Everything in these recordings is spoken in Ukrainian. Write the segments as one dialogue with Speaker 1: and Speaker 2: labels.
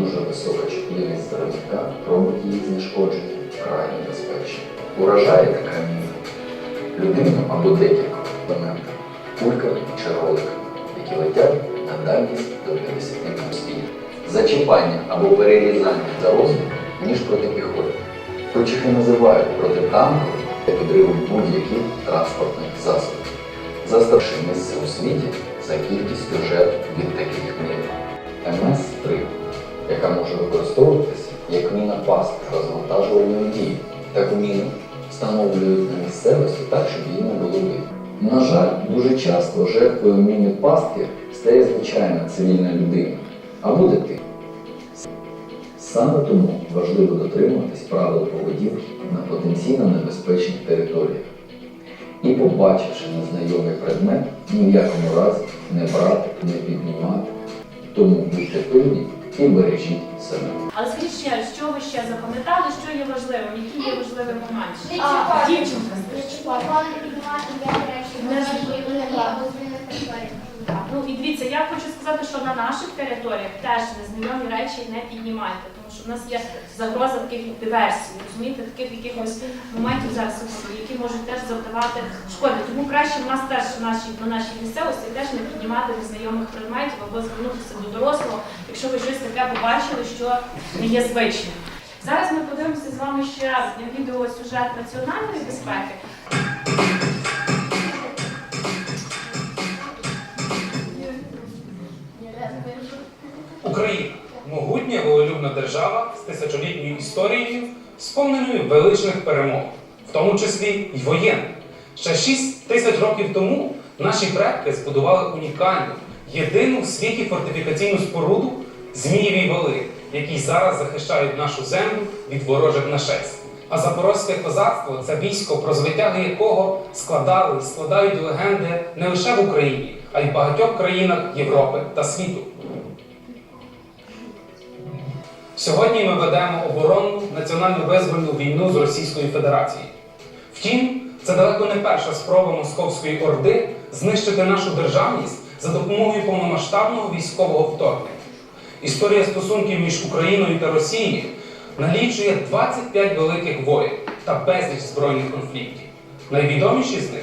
Speaker 1: дуже висока чутливість здоров'яка робить її знешкодження вкрай небезпечним. Уражає така міна людину або декілька елементів, кульками чи роликами, які летять на дальність до 50 мостів. Зачіпання або перерізання за розмір, ніж протипіхотні. Хоч їх і називають протитанкові для підриву будь-яких транспортних. За старше місце у світі за кількістю жертв від таких мін. МС-3, яка може використовуватися як міна пастки розвантажувальної дії. Таку міну встановлюють на місцевості так, щоб її не було видно. На жаль, дуже часто жертвою міни пастки стає звичайна цивільна людина або дитина. Саме тому важливо дотримуватись правил поведінки на потенційно небезпечних територіях. І побачивши незнайомий предмет, ні в якому разі не брати, не піднімати. Тому будьте пильні і бережіть себе.
Speaker 2: Але скажіть ще, що ви ще запам'ятали, що є важливим, які є важливі моменти?
Speaker 3: Не
Speaker 2: А. Дівчинка.
Speaker 3: Не чіпати. Не піднімати ніякі речі,
Speaker 2: Не
Speaker 3: не
Speaker 2: зрозуміло. Ну і дивіться, я хочу сказати, що на наших територіях теж незнайомі речі не піднімайте, тому що в нас є загроза таких диверсій, розумієте, таких якихось моментів зараз які можуть теж завдавати шкоди. Тому краще в нас теж в нашій, на нашій місцевості теж не піднімати незнайомих предметів або звернутися до дорослого, якщо ви щось таке побачили, що не є звичним. Зараз ми подивимося з вами ще відеосюжет національної безпеки.
Speaker 4: Україна могутня волелюбна держава з тисячолітньою історією, сповненою величних перемог, в тому числі й воєнних. Ще 6 тисяч років тому наші предки збудували унікальну, єдину в світі фортифікаційну споруду Змієві вали, які зараз захищають нашу землю від ворожих нашестя. А запорозьке козацтво це військо, про звитяги якого складали складають легенди не лише в Україні, а й в багатьох країнах Європи та світу. Сьогодні ми ведемо оборонну національно визвольну війну з Російською Федерацією. Втім, це далеко не перша спроба Московської Орди знищити нашу державність за допомогою повномасштабного військового вторгнення. Історія стосунків між Україною та Росією налічує 25 великих воєн та безліч збройних конфліктів. Найвідоміші з них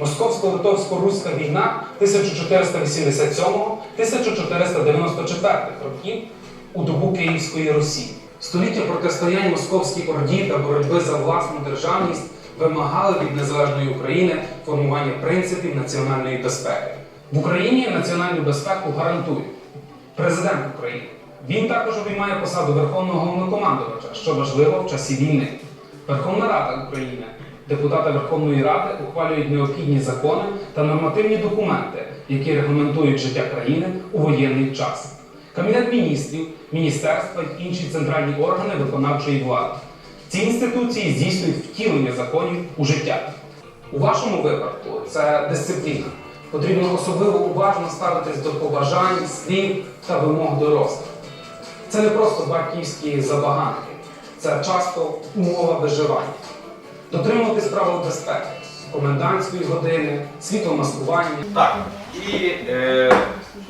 Speaker 4: Московсько-Литовсько-Руська війна 1487-1494 років у добу Київської Русі. Століття протистоянь Московській Орді та боротьби за власну державність вимагали від незалежної України формування принципів національної безпеки. В Україні національну безпеку гарантує президент України. Він також обіймає посаду Верховного Головнокомандувача, що важливо в часі війни. Верховна Рада України. Депутати Верховної Ради ухвалюють необхідні закони та нормативні документи, які регламентують життя країни у воєнний час. Кабінет міністрів, міністерства й інші центральні органи виконавчої влади. Ці інституції здійснюють втілення законів у життя. У вашому випадку це дисципліна. Потрібно особливо уважно ставитись до побажань, слів та вимог дорослих. Це не просто батьківські забаганки, це часто умова виживання. Дотримуватись правил безпеки, комендантської години, світломаскування.
Speaker 5: Так, і е,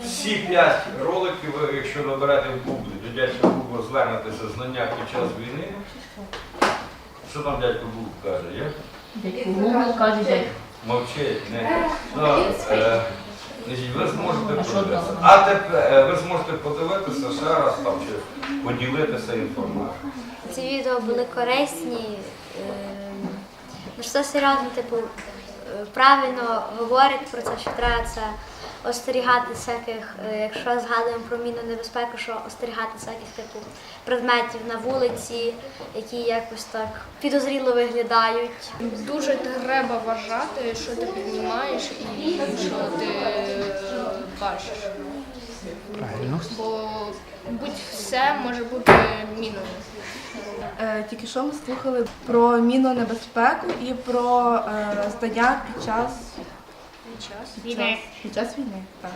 Speaker 5: всі п'ять роликів, ви, якщо наберете в Google, до дядька Google звернетеся знання під час війни. Що там дядько Google каже? Є?
Speaker 6: Google каже дядько.
Speaker 5: Мовчить, не. Ну, е, значить, ви зможете подивитися. А тепер е, ви зможете подивитися ще раз там чи поділитися інформацією.
Speaker 7: Ці відео були корисні. е, Ну, що серйозно, типу, е, правильно говорить про це, що треба це остерігати всяких, е, якщо згадуємо про мінну небезпеку, що остерігати всяких типу предметів на вулиці, які якось так підозріло виглядають.
Speaker 8: Дуже треба вважати, що ти піднімаєш і що ти е, бачиш.
Speaker 6: Правильно.
Speaker 8: Бо будь-все може бути міною.
Speaker 9: Е, Тільки що ми слухали про мінну небезпеку і про е, здання під час
Speaker 2: Війни.
Speaker 9: Під час війни, так.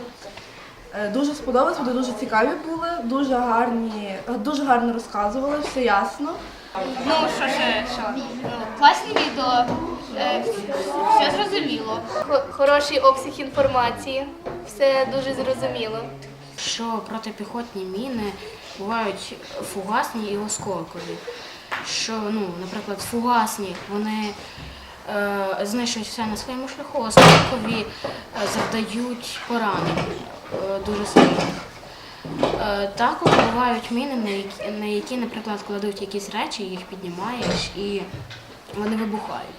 Speaker 9: Е, Дуже сподобалось, вони дуже цікаві були, дуже гарні, е, дуже гарно розказували, все ясно.
Speaker 10: Ну, що ще, що? Ну, класні відео,
Speaker 3: Е, Все зрозуміло. Хороший обсяг інформації. Все дуже зрозуміло.
Speaker 10: що протипіхотні міни бувають фугасні і осколкові. Що, ну, наприклад, фугасні вони знищують все на своєму шляху, осколкові е, завдають поранень е, дуже сильно. Е, також бувають міни, на які, наприклад, кладуть якісь речі, їх піднімаєш і вони вибухають.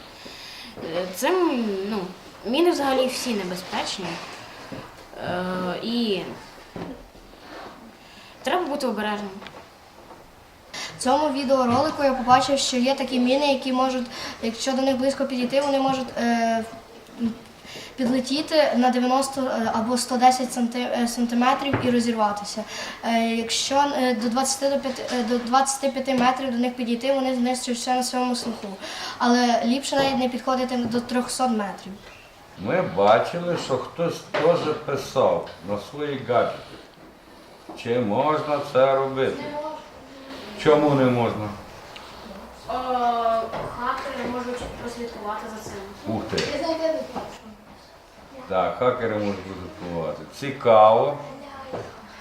Speaker 10: Е, Цим, ну, міни взагалі всі небезпечні. Е, і Треба бути обережним.
Speaker 8: Цьому відеоролику я побачив, що є такі міни, які можуть, якщо до них близько підійти, вони можуть е, підлетіти на 90 або 110 санти- е, сантиметрів і розірватися. Е, якщо е, до 20 до 5, е, до 25 метрів до них підійти, вони знищують все на своєму слуху. Але ліпше навіть не підходити до 300 метрів.
Speaker 5: Ми бачили, що хтось теж писав на свої гаджети. Чи можна це робити? Чому не можна?
Speaker 10: Хакери можуть прослідкувати за цим.
Speaker 5: Ух ти. Так, хакери можуть розрахувати. Цікаво.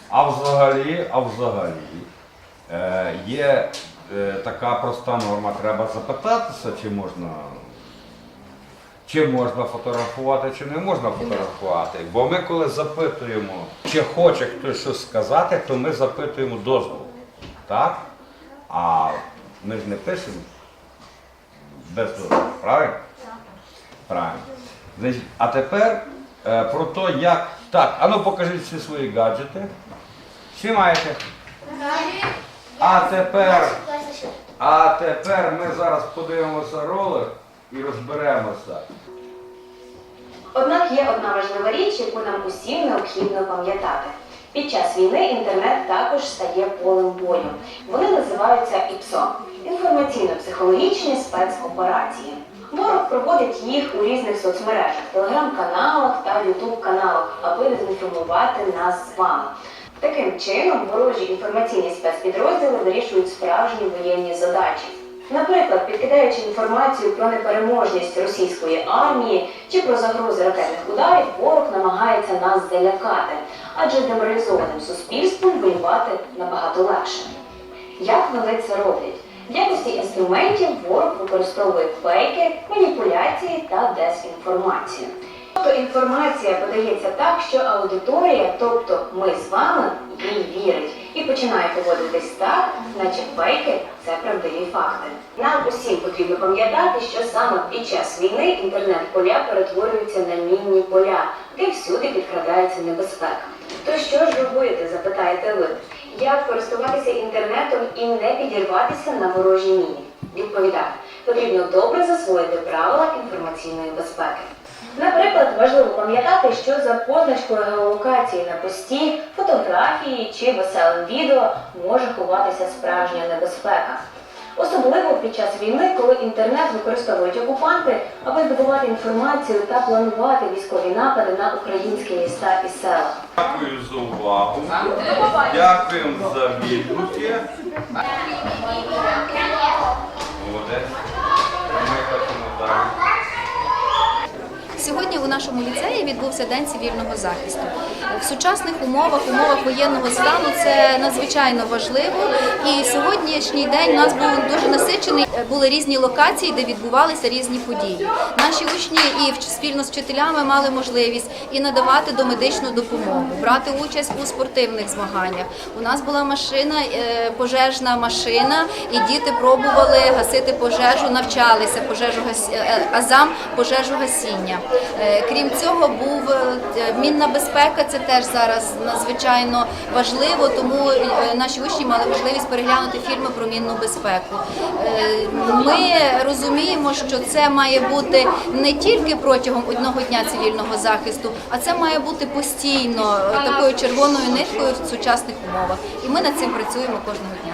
Speaker 5: А взагалі, а взагалі, е, є е, така проста норма, треба запитатися, чи можна, чи можна фотографувати, чи не можна фотографувати. Бо ми коли запитуємо, чи хоче хтось щось сказати, то ми запитуємо дозвіл. Так? А ми ж не пишемо без дозволу, правильно? Правильно. Значить, а тепер е, про те, як. Так, а ну покажіть всі свої гаджети. Всі маєте? А тепер, а тепер ми зараз подивимося ролик і розберемося.
Speaker 11: Однак є одна важлива річ, яку нам усім необхідно пам'ятати. Під час війни інтернет також стає полем бою. Вони називаються ІПСО інформаційно-психологічні спецоперації. Ворог проводить їх у різних соцмережах, телеграм-каналах та ютуб-каналах, аби дезінформувати нас з вами. Таким чином, ворожі інформаційні спецпідрозділи вирішують справжні воєнні задачі. Наприклад, підкидаючи інформацію про непереможність російської армії чи про загрози ракетних ударів, ворог намагається нас залякати, адже деморалізованим суспільством воювати набагато легше. Як вони це роблять? В якості інструментів ворог використовує фейки, маніпуляції та дезінформацію. Тобто інформація подається так, що аудиторія, тобто ми з вами, їй вірить і починає поводитись так, наче фейки це правдиві факти. Нам усім потрібно пам'ятати, що саме під час війни інтернет-поля перетворюються на мінні поля, де всюди підкрадається небезпека. То що ж робити, запитаєте ви? Як користуватися інтернетом і не підірватися на ворожій міні? Відповідаю, потрібно добре засвоїти правила інформаційної безпеки. Наприклад, важливо пам'ятати, що за позначкою геолокації на пості, фотографії чи веселим відео може ховатися справжня небезпека. Особливо під час війни, коли інтернет використовують окупанти, аби здобувати інформацію та планувати військові напади на українські міста і села.
Speaker 5: Дякую за увагу. Дякуємо за відгуки.
Speaker 12: Сьогодні у нашому ліцеї відбувся день цивільного захисту. В сучасних умовах, умовах воєнного стану це надзвичайно важливо. І сьогоднішній день у нас був дуже насичений. Були різні локації, де відбувалися різні події. Наші учні і спільно з вчителями мали можливість і надавати домедичну допомогу, брати участь у спортивних змаганнях. У нас була машина, е, пожежна машина, і діти пробували гасити пожежу, навчалися пожежу гас- е, азам пожежу гасіння. Е, Крім цього, був е, мінна безпека. Це теж зараз надзвичайно важливо, тому е, наші учні мали можливість переглянути фільми про мінну безпеку. Е, Ми розуміємо, що це має бути не тільки протягом одного дня цивільного захисту, а це має бути постійно е, такою червоною ниткою в сучасних умовах. І ми над цим працюємо кожного дня.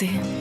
Speaker 13: Ти